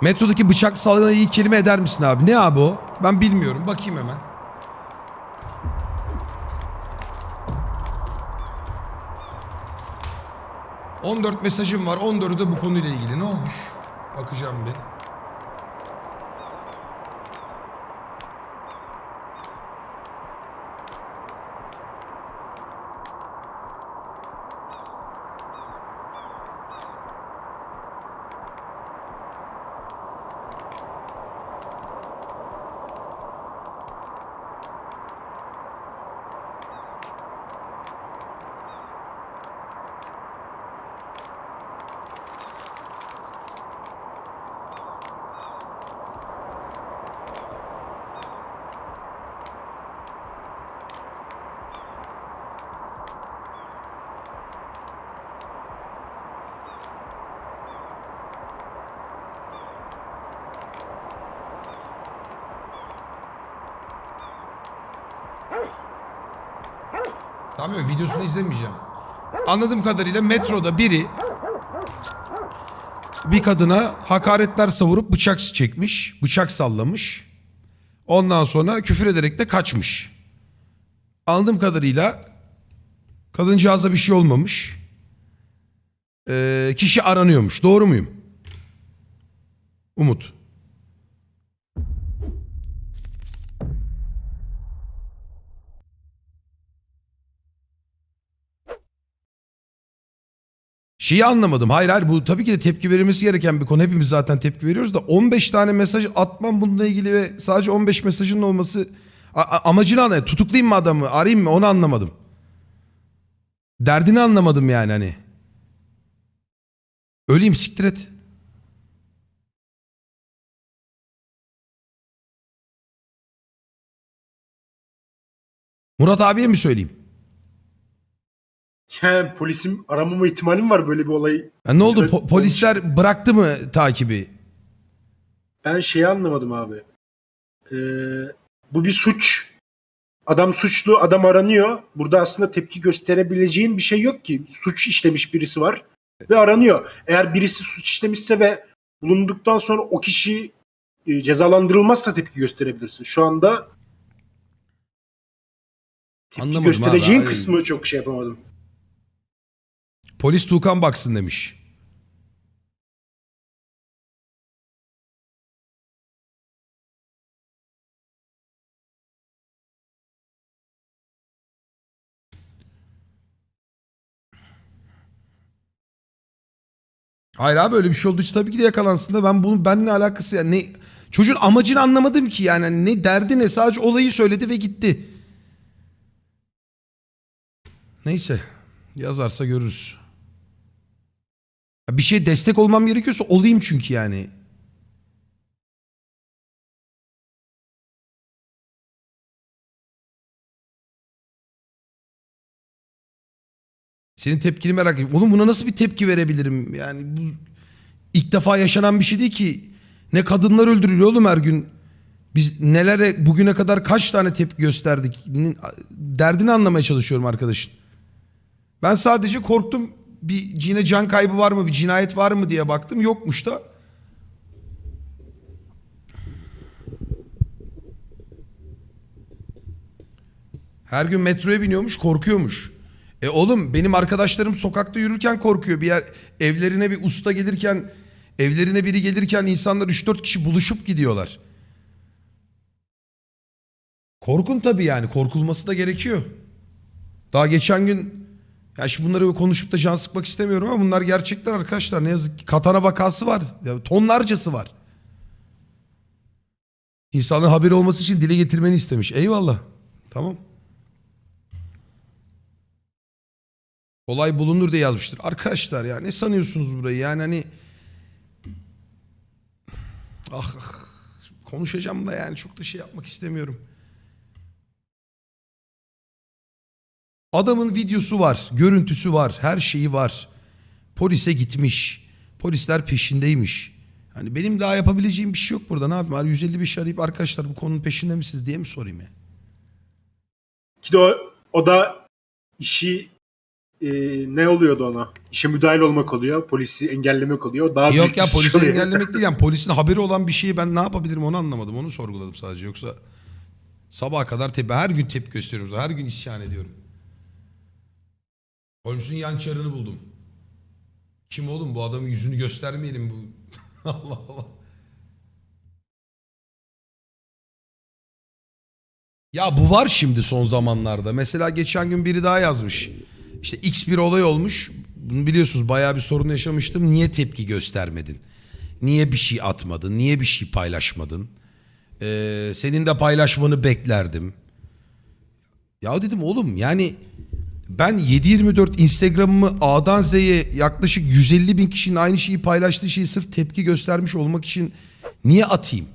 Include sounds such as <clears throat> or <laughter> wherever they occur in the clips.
Metrodaki bıçak saldırına iyi kelime eder misin abi? Ne abi o? Ben bilmiyorum. Bakayım hemen. ...14 mesajım var. 14'ü de bu konuyla ilgili. Ne olmuş? Bakacağım bir. Yok videosunu izlemeyeceğim. Anladığım kadarıyla metroda biri bir kadına hakaretler savurup bıçak çekmiş, bıçak sallamış. Ondan sonra küfür ederek de kaçmış. Anladığım kadarıyla kadıncağıza bir şey olmamış. Ee, kişi aranıyormuş. Doğru muyum? Umut. Şeyi anlamadım. Hayır hayır bu tabii ki de tepki verilmesi gereken bir konu. Hepimiz zaten tepki veriyoruz da 15 tane mesaj atmam bununla ilgili ve sadece 15 mesajın olması A- amacını anlayın. Tutuklayayım mı adamı? Arayayım mı? Onu anlamadım. Derdini anlamadım yani hani. Öleyim siktir et. Murat abiye mi söyleyeyim? Yani polisim aramama ihtimalim var böyle bir olayı. Ya ne oldu? Evet, Po- polisler bıraktı mı takibi? Ben şeyi anlamadım abi. Ee, bu bir suç. Adam suçlu, adam aranıyor. Burada aslında tepki gösterebileceğin bir şey yok ki. Suç işlemiş birisi var ve aranıyor. Eğer birisi suç işlemişse ve bulunduktan sonra o kişi e, cezalandırılmazsa tepki gösterebilirsin. Şu anda tepki Anlamadım göstereceğin abi, kısmı çok şey yapamadım. Polis Tuğkan baksın demiş. Hayır abi öyle bir şey olduğu için tabii ki de yakalansın da ben bunun benimle alakası yani ne çocuğun amacını anlamadım ki yani Hani ne derdi ne sadece olayı söyledi ve gitti. Neyse yazarsa görürüz. Bir şey destek olmam gerekiyorsa olayım çünkü yani. Senin tepkini merak ediyorum. Oğlum buna nasıl bir tepki verebilirim? Yani bu ilk defa yaşanan bir şey değil ki. Ne kadınlar öldürülüyor oğlum her gün. Biz nelere bugüne kadar kaç tane tepki gösterdik? Derdini anlamaya çalışıyorum arkadaşın. Ben sadece korktum bir cine can kaybı var mı bir cinayet var mı diye baktım yokmuş da. Her gün metroya biniyormuş korkuyormuş. E oğlum benim arkadaşlarım sokakta yürürken korkuyor. Bir yer evlerine bir usta gelirken evlerine biri gelirken insanlar 3-4 kişi buluşup gidiyorlar. Korkun tabii yani korkulması da gerekiyor. Daha geçen gün ya şimdi bunları konuşup da can sıkmak istemiyorum ama bunlar gerçekler arkadaşlar. Ne yazık ki katana vakası var. Ya tonlarcası var. İnsanın haberi olması için dile getirmeni istemiş. Eyvallah. Tamam. Olay bulunur diye yazmıştır. Arkadaşlar ya ne sanıyorsunuz burayı? Yani hani ah, ah konuşacağım da yani çok da şey yapmak istemiyorum. Adamın videosu var, görüntüsü var, her şeyi var. Polise gitmiş. Polisler peşindeymiş. Hani benim daha yapabileceğim bir şey yok burada. Ne yapayım? Ar- 155 arayıp arkadaşlar bu konunun peşinde misiniz diye mi sorayım ya? Ki de o, o da işi e, ne oluyordu ona? İşe müdahil olmak oluyor. Polisi engellemek oluyor. Daha büyük Yok ya bir suç polisi oluyor. engellemek değil yani polisin haberi olan bir şeyi ben ne yapabilirim onu anlamadım. Onu sorguladım sadece yoksa sabaha kadar tepki her gün tepki gösteriyorum. Her gün isyan ediyorum. Holmes'un yan çarını buldum. Kim oğlum bu adamın yüzünü göstermeyelim bu. <laughs> Allah Allah. Ya bu var şimdi son zamanlarda. Mesela geçen gün biri daha yazmış. İşte X bir olay olmuş. Bunu biliyorsunuz bayağı bir sorun yaşamıştım. Niye tepki göstermedin? Niye bir şey atmadın? Niye bir şey paylaşmadın? Ee, senin de paylaşmanı beklerdim. Ya dedim oğlum yani ben 7-24 Instagram'ımı A'dan Z'ye yaklaşık 150 bin kişinin aynı şeyi paylaştığı şeyi sırf tepki göstermiş olmak için niye atayım?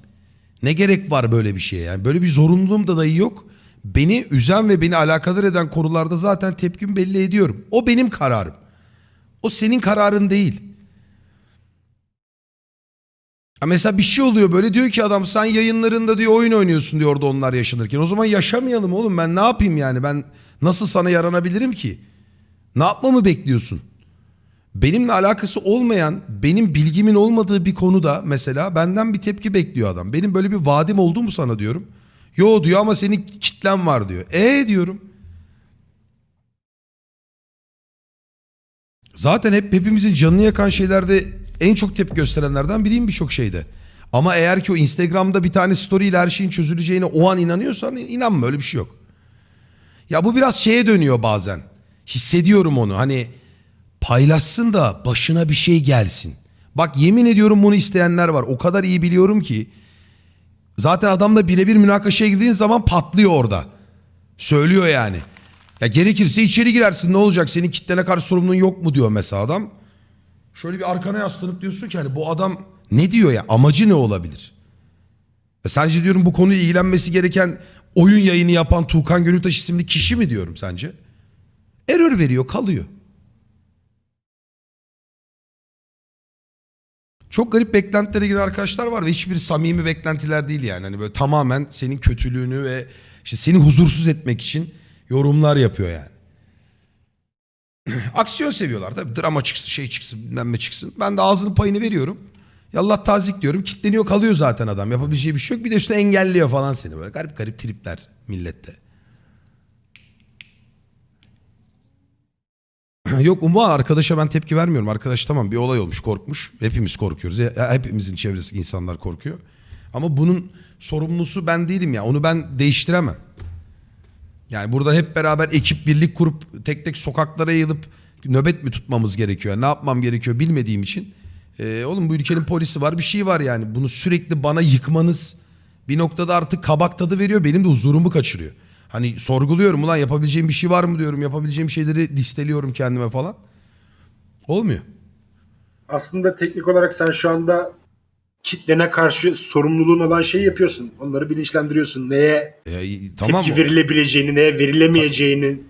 Ne gerek var böyle bir şeye yani? Böyle bir zorunluluğum da dahi yok. Beni üzen ve beni alakadar eden konularda zaten tepkimi belli ediyorum. O benim kararım. O senin kararın değil. Ha mesela bir şey oluyor böyle diyor ki adam sen yayınlarında diyor oyun oynuyorsun diyor orada onlar yaşanırken. O zaman yaşamayalım oğlum ben ne yapayım yani ben nasıl sana yaranabilirim ki? Ne yapmamı bekliyorsun? Benimle alakası olmayan, benim bilgimin olmadığı bir konuda mesela benden bir tepki bekliyor adam. Benim böyle bir vadim oldu mu sana diyorum. Yo diyor ama senin kitlen var diyor. E diyorum. Zaten hep hepimizin canını yakan şeylerde en çok tepki gösterenlerden biriyim birçok şeyde. Ama eğer ki o Instagram'da bir tane story ile her şeyin çözüleceğine o an inanıyorsan inanma öyle bir şey yok. Ya bu biraz şeye dönüyor bazen. Hissediyorum onu hani paylaşsın da başına bir şey gelsin. Bak yemin ediyorum bunu isteyenler var. O kadar iyi biliyorum ki. Zaten adamla birebir münakaşaya girdiğin zaman patlıyor orada. Söylüyor yani. Ya gerekirse içeri girersin ne olacak senin kitlene karşı sorumluluğun yok mu diyor mesela adam. Şöyle bir arkana yaslanıp diyorsun ki hani bu adam ne diyor ya amacı ne olabilir? Ya sence diyorum bu konuyu ilgilenmesi gereken oyun yayını yapan Tuğkan Gönültaş isimli kişi mi diyorum sence? Error veriyor kalıyor. Çok garip beklentilere giren arkadaşlar var ve hiçbir samimi beklentiler değil yani. Hani böyle tamamen senin kötülüğünü ve işte seni huzursuz etmek için yorumlar yapıyor yani. <clears throat> Aksiyon seviyorlar tabii. Drama çıksın, şey çıksın, bilmem ne çıksın. Ben de ağzının payını veriyorum. Yallah tazik diyorum. Kitleniyor kalıyor zaten adam. Yapabileceği bir şey yok. Bir de üstüne engelliyor falan seni böyle. Garip garip tripler millette. <clears throat> Yok Umuman arkadaşa ben tepki vermiyorum. Arkadaş tamam bir olay olmuş korkmuş. Hepimiz korkuyoruz. Ya- Hepimizin çevresi insanlar korkuyor. Ama bunun sorumlusu ben değilim ya. Onu ben değiştiremem. Yani burada hep beraber ekip birlik kurup tek tek sokaklara yayılıp nöbet mi tutmamız gerekiyor? Ne yapmam gerekiyor bilmediğim için. Ee, oğlum bu ülkenin polisi var bir şey var yani. Bunu sürekli bana yıkmanız bir noktada artık kabak tadı veriyor. Benim de huzurumu kaçırıyor. Hani sorguluyorum ulan yapabileceğim bir şey var mı diyorum. Yapabileceğim şeyleri listeliyorum kendime falan. Olmuyor. Aslında teknik olarak sen şu anda kitlene karşı sorumluluğun olan şeyi yapıyorsun. Onları bilinçlendiriyorsun. Neye Ee, tamam tepki verilebileceğini, neye verilemeyeceğini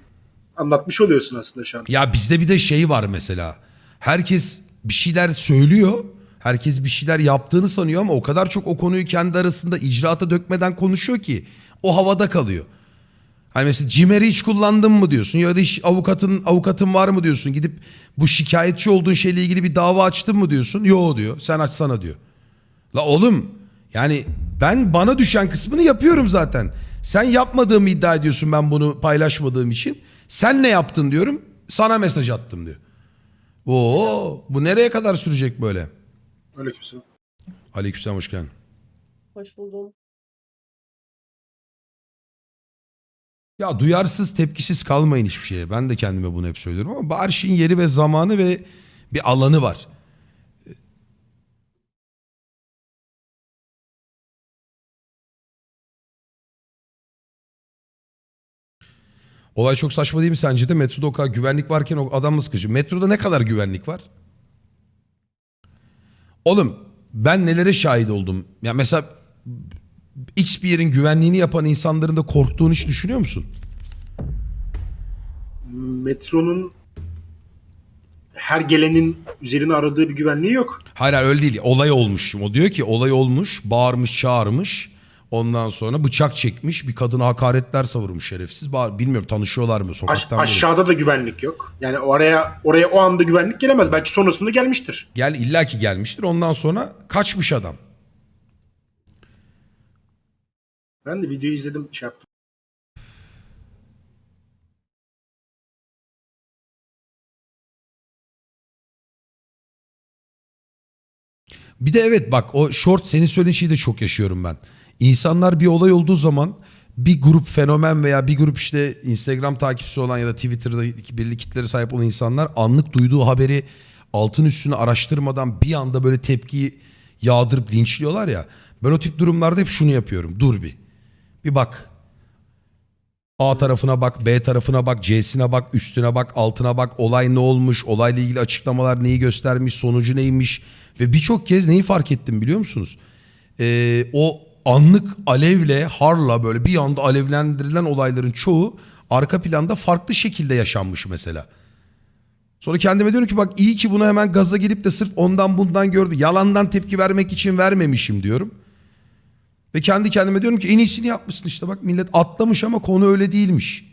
anlatmış oluyorsun aslında şu an. Ya bizde bir de şey var mesela. Herkes bir şeyler söylüyor. Herkes bir şeyler yaptığını sanıyor ama o kadar çok o konuyu kendi arasında icraata dökmeden konuşuyor ki o havada kalıyor. Hani mesela Cimer'i hiç kullandın mı diyorsun ya da hiç avukatın avukatın var mı diyorsun. Gidip bu şikayetçi olduğun şeyle ilgili bir dava açtın mı diyorsun. Yo diyor. Sen açsana diyor. La oğlum yani ben bana düşen kısmını yapıyorum zaten. Sen yapmadığımı iddia ediyorsun ben bunu paylaşmadığım için. Sen ne yaptın diyorum. Sana mesaj attım diyor. Oo bu nereye kadar sürecek böyle? Aleykümselam. Aleykümselam hoş geldin. Hoş buldum. Ya duyarsız tepkisiz kalmayın hiçbir şeye. Ben de kendime bunu hep söylüyorum ama her şeyin yeri ve zamanı ve bir alanı var. Olay çok saçma değil mi sence de? Metroda o kadar güvenlik varken o adam mı sıkıcı? Metroda ne kadar güvenlik var? Oğlum ben nelere şahit oldum? Ya mesela X bir yerin güvenliğini yapan insanların da korktuğunu hiç düşünüyor musun? Metronun her gelenin üzerine aradığı bir güvenliği yok. Hayır hayır öyle değil. Olay olmuş. O diyor ki olay olmuş, bağırmış, çağırmış. Ondan sonra bıçak çekmiş bir kadına hakaretler savurmuş şerefsiz. Ba- Bilmiyorum tanışıyorlar mı Aş- sokaktan biri. aşağıda da güvenlik yok. Yani oraya oraya o anda güvenlik gelemez. Belki sonrasında gelmiştir. Gel illaki gelmiştir ondan sonra kaçmış adam. Ben de videoyu izledim şey yaptım. Bir de evet bak o short senin söylediğin şeyi de çok yaşıyorum ben. İnsanlar bir olay olduğu zaman bir grup fenomen veya bir grup işte Instagram takipçisi olan ya da Twitter'da belirli kitlere sahip olan insanlar anlık duyduğu haberi altın üstüne araştırmadan bir anda böyle tepkiyi yağdırıp linçliyorlar ya. Ben o tip durumlarda hep şunu yapıyorum. Dur bir. Bir bak. A tarafına bak, B tarafına bak, C'sine bak, üstüne bak, altına bak, olay ne olmuş, olayla ilgili açıklamalar neyi göstermiş, sonucu neymiş. Ve birçok kez neyi fark ettim biliyor musunuz? Ee, o anlık alevle, harla böyle bir anda alevlendirilen olayların çoğu arka planda farklı şekilde yaşanmış mesela. Sonra kendime diyorum ki bak iyi ki buna hemen gaza gelip de sırf ondan bundan gördü. Yalandan tepki vermek için vermemişim diyorum. Ve kendi kendime diyorum ki en iyisini yapmışsın işte bak millet atlamış ama konu öyle değilmiş.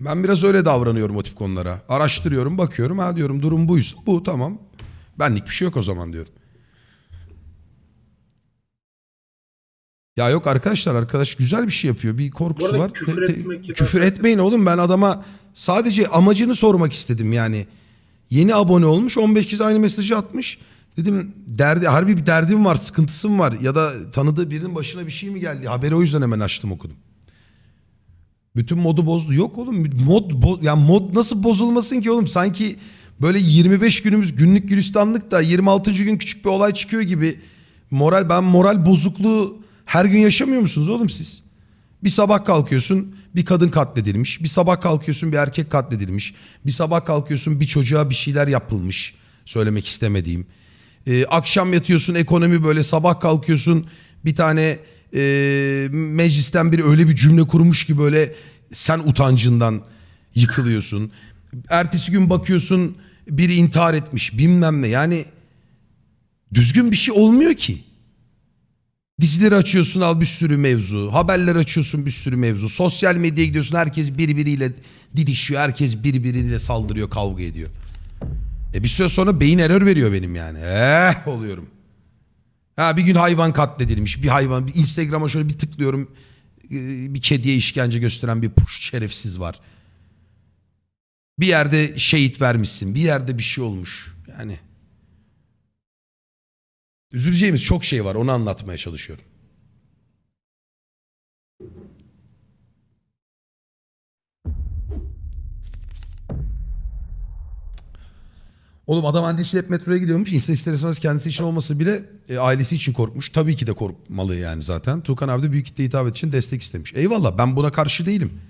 Ben biraz öyle davranıyorum o tip konulara. Araştırıyorum, bakıyorum. Ha diyorum durum buysa bu tamam. Benlik bir şey yok o zaman diyorum. Ya yok arkadaşlar arkadaş güzel bir şey yapıyor. Bir korkusu var. küfür Te- te- küfür etmeyin oğlum ben adama sadece amacını sormak istedim yani. Yeni abone olmuş 15 kez aynı mesajı atmış. Dedim derdi harbi bir derdim var sıkıntısım var ya da tanıdığı birinin başına bir şey mi geldi haberi o yüzden hemen açtım okudum. Bütün modu bozdu. Yok oğlum mod bo ya mod nasıl bozulmasın ki oğlum? Sanki böyle 25 günümüz günlük gülistanlık da 26. gün küçük bir olay çıkıyor gibi moral ben moral bozukluğu her gün yaşamıyor musunuz oğlum siz? Bir sabah kalkıyorsun bir kadın katledilmiş. Bir sabah kalkıyorsun bir erkek katledilmiş. Bir sabah kalkıyorsun bir çocuğa bir şeyler yapılmış. Söylemek istemediğim. Ee, akşam yatıyorsun ekonomi böyle sabah kalkıyorsun bir tane e, meclisten biri öyle bir cümle kurmuş ki böyle sen utancından yıkılıyorsun. Ertesi gün bakıyorsun biri intihar etmiş bilmem ne yani düzgün bir şey olmuyor ki. Dizileri açıyorsun al bir sürü mevzu. Haberler açıyorsun bir sürü mevzu. Sosyal medyaya gidiyorsun herkes birbiriyle didişiyor. Herkes birbiriyle saldırıyor kavga ediyor. E bir süre sonra beyin error veriyor benim yani. Eh oluyorum. Ha bir gün hayvan katledilmiş. Bir hayvan bir Instagram'a şöyle bir tıklıyorum. Ee, Bir kediye işkence gösteren bir puş şerefsiz var. Bir yerde şehit vermişsin. Bir yerde bir şey olmuş. Yani Üzüleceğimiz çok şey var onu anlatmaya çalışıyorum. Oğlum adam annesiyle hep metroya gidiyormuş. İnsan ister istemez kendisi için olmasa bile e, ailesi için korkmuş. Tabii ki de korkmalı yani zaten. Tuğkan abi de büyük kitle hitap için destek istemiş. Eyvallah ben buna karşı değilim.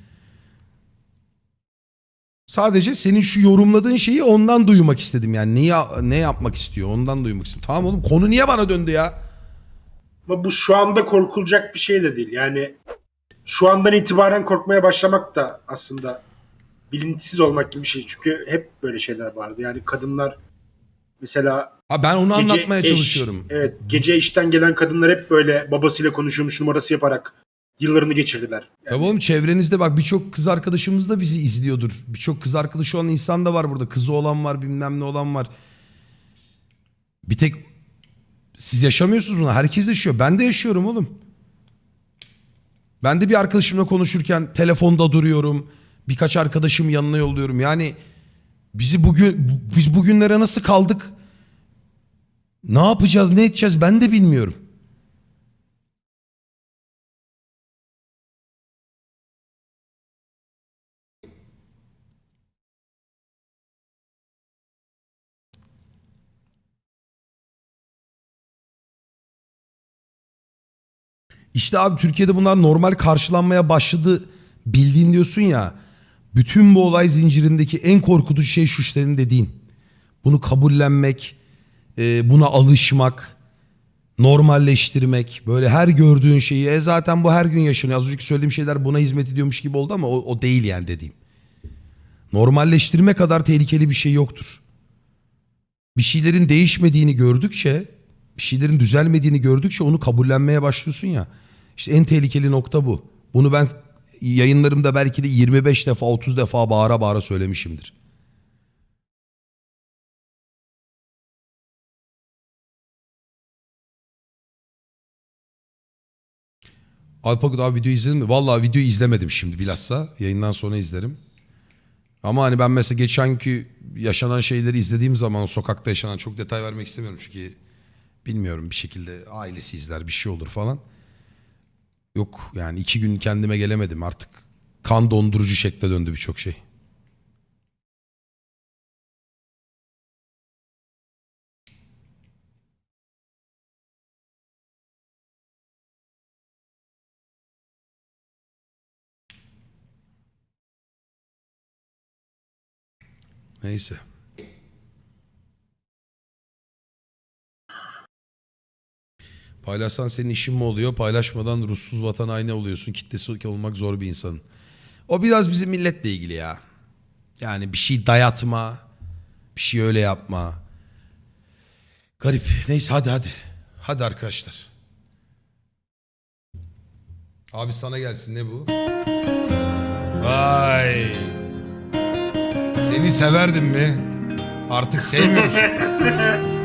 Sadece senin şu yorumladığın şeyi ondan duymak istedim yani. Neyi, ne yapmak istiyor ondan duymak istedim. Tamam oğlum konu niye bana döndü ya? Ama bu şu anda korkulacak bir şey de değil. Yani şu andan itibaren korkmaya başlamak da aslında bilinçsiz olmak gibi bir şey. Çünkü hep böyle şeyler vardı. Yani kadınlar mesela Ha ben onu gece anlatmaya eş- çalışıyorum. Evet, gece işten gelen kadınlar hep böyle babasıyla konuşuyormuş numarası yaparak yıllarını geçirdiler. Ya oğlum çevrenizde bak birçok kız arkadaşımız da bizi izliyordur. Birçok kız arkadaşı olan insan da var burada. Kızı olan var bilmem ne olan var. Bir tek siz yaşamıyorsunuz bunu. Herkes yaşıyor. Ben de yaşıyorum oğlum. Ben de bir arkadaşımla konuşurken telefonda duruyorum. Birkaç arkadaşım yanına yolluyorum. Yani bizi bugün biz bugünlere nasıl kaldık? Ne yapacağız, ne edeceğiz ben de bilmiyorum. İşte abi Türkiye'de bunlar normal karşılanmaya başladı bildiğin diyorsun ya. Bütün bu olay zincirindeki en korkutucu şey şu senin dediğin. Bunu kabullenmek, e, buna alışmak, normalleştirmek. Böyle her gördüğün şeyi e zaten bu her gün yaşanıyor. Az önceki söylediğim şeyler buna hizmet ediyormuş gibi oldu ama o, o değil yani dediğim. Normalleştirme kadar tehlikeli bir şey yoktur. Bir şeylerin değişmediğini gördükçe bir şeylerin düzelmediğini gördükçe onu kabullenmeye başlıyorsun ya. İşte en tehlikeli nokta bu. Bunu ben yayınlarımda belki de 25 defa 30 defa bağıra bağıra söylemişimdir. Alpago daha video izledin mi? Vallahi videoyu izlemedim şimdi bilhassa. Yayından sonra izlerim. Ama hani ben mesela geçenki yaşanan şeyleri izlediğim zaman sokakta yaşanan çok detay vermek istemiyorum çünkü bilmiyorum bir şekilde ailesi izler bir şey olur falan. Yok yani iki gün kendime gelemedim artık kan dondurucu şekle döndü birçok şey. Neyse. Paylaşsan senin işin mi oluyor? Paylaşmadan ruhsuz vatan haini oluyorsun. Kitlesi olmak zor bir insanın. O biraz bizim milletle ilgili ya. Yani bir şey dayatma. Bir şey öyle yapma. Garip. Neyse hadi hadi. Hadi arkadaşlar. Abi sana gelsin ne bu? Vay. Seni severdim mi? Artık sevmiyorsun. <laughs>